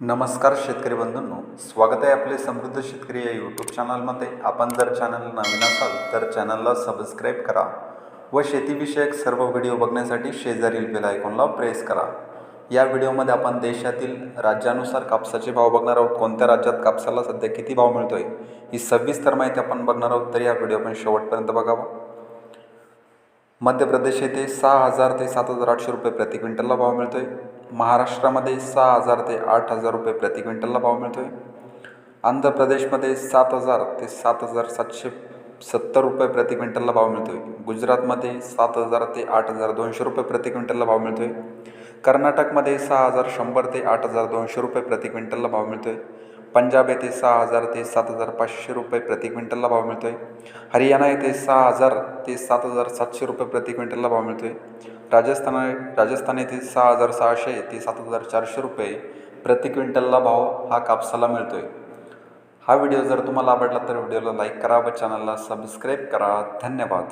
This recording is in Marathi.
नमस्कार शेतकरी बंधूंनो स्वागत आहे आपले समृद्ध शेतकरी या यूट्यूब चॅनलमध्ये आपण जर चॅनल नवीन असाल तर चॅनलला सबस्क्राईब करा व शेतीविषयक सर्व व्हिडिओ बघण्यासाठी शेजारील बेल आयकॉनला प्रेस करा. या व्हिडिओमध्ये आपण देशातील राज्यानुसार कापसाचे भाव बघणार आहोत. कोणत्या राज्यात कापसाला सध्या किती भाव मिळतोय ही सविस्तर माहिती आपण बघणार आहोत. तर या व्हिडिओ आपण शेवटपर्यंत बघावा. मध्य प्रदेश येथे सहा हजार ते सात हजार आठशे रुपये प्रति क्विंटलला भाव मिळतोय. महाराष्ट्रामध्ये सहा हजार ते आठ हजार रुपये प्रति क्विंटलला भाव मिळतो आहे आंध्र प्रदेशमध्ये सात हजार ते सात हजार सातशे सत्तर रुपये प्रति क्विंटलला भाव मिळतो आहे गुजरातमध्ये सात हजार ते आठ हजार दोनशे रुपये प्रति क्विंटलला भाव मिळतो आहे कर्नाटकमध्ये सहा हजार शंभर ते आठ हजार दोनशे रुपये प्रति क्विंटलला भाव मिळतो आहे पंजाब येथे सहा हजार ते सात हजार पाचशे रुपये प्रति क्विंटलला भाव मिळतो आहे हरियाणा येथे सहा हजार ते सात हजार सातशे रुपये प्रति क्विंटलला भाव मिळतो आहे राजस्थान राजस्थान येथे सहा हजार सहाशे ते सात हजार चारशे रुपये प्रति क्विंटलला भाव हा कापसाला मिळतो आहे हा व्हिडिओ जर तुम्हाला आवडला तर व्हिडिओला लाईक करा व चॅनलला सबस्क्राईब करा. धन्यवाद.